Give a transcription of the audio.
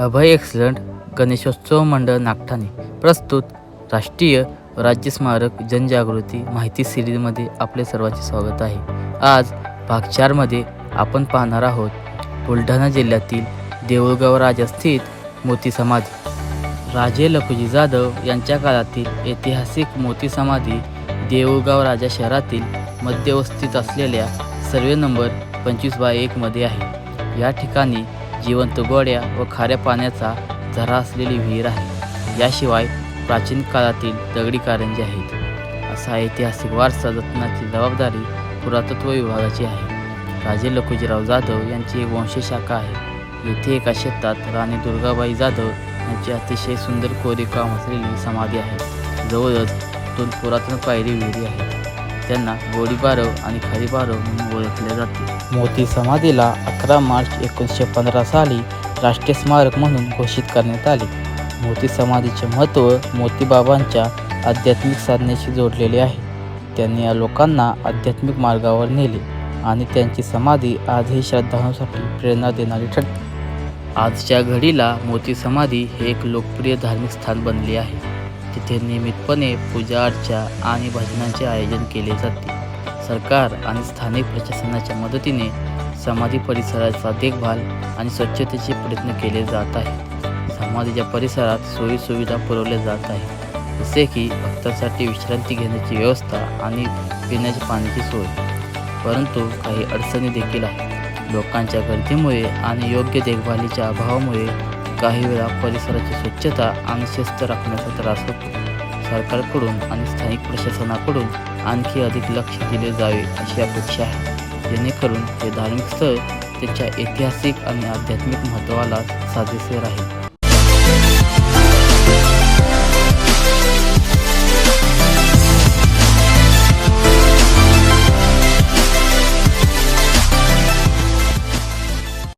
अभय excellent Ganeshotsav मंडळ नागठाणे. प्रस्तुत राष्ट्रीय राज्य स्मारक जनजागृती माहिती सिरीजमध्ये आपले सर्वांचे स्वागत आहे. आज भाग चारमध्ये आपण पाहणार आहोत बुलढाणा जिल्ह्यातील देऊळगाव राजा स्थित मोती समाधी. राजे लखुजी जाधव यांच्या काळातील ऐतिहासिक मोती समाधी देऊळगाव राजा शहरातील मध्यवस्थित असलेल्या सर्वे नंबर पंचवीस बाय एकमध्ये आहे. या ठिकाणी जिवंत गोड्या व खाऱ्या पाण्याचा झरा असलेली विहीर आहे. याशिवाय प्राचीन काळातील दगडी कारंजे आहेत. असा ऐतिहासिक वारसा जतनाची जबाबदारी पुरातत्व विभागाची आहे. राजे लखुजीराव जाधव यांची एक वंशशाखा आहे. येथे एका शेतात राणी दुर्गाबाई जाधव यांची अतिशय सुंदर कोरीवकाम असलेली समाधी आहे. जवळच दोन पुरातन पायरी विहिरी आहेत. त्यांना गोडीपारव आणि खारी म्हणून ओळखले जाते. मोती समाधीला अकरा मार्च एकोणीसशे पंधरा साली राष्ट्रीय स्मारक म्हणून घोषित करण्यात आले. मोती समाधीचे महत्त्व मोतीबाबांच्या आध्यात्मिक साधनेशी जोडलेले आहे. त्यांनी या लोकांना आध्यात्मिक मार्गावर नेले आणि त्यांची समाधी आजही श्रद्धाळूंसाठी प्रेरणा देणारी ठरते. आजच्या घडीला मोती समाधी हे एक लोकप्रिय धार्मिक स्थान बनले आहे. तिथे नियमितपणे पूजा अर्चा आणि भजनांचे आयोजन केले जाते. सरकार आणि स्थानिक प्रशासनाच्या मदतीने समाधी परिसराचा देखभाल आणि स्वच्छतेचे प्रयत्न केले जात आहेत. समाधीच्या परिसरात सोयीसुविधा पुरवल्या जात आहेत. जसे की भक्तांसाठी विश्रांती घेण्याची व्यवस्था आणि पिण्याच्या पाण्याची सोय. परंतु काही अडचणी देखील आहेत. लोकांच्या गर्दीमुळे आणि योग्य देखभालीच्या अभावामुळे काही वेळा परिसराची स्वच्छता आणि शिस्त राखण्याचा त्रास होतो. सरकारकडून आणि स्थानिक प्रशासनाकडून आणखी अधिक लक्ष दिले जावे अशी अपेक्षा आहे. जेणेकरून हे धार्मिक स्थळ त्याच्या ऐतिहासिक आणि आध्यात्मिक महत्त्वाला साजेसे राहील.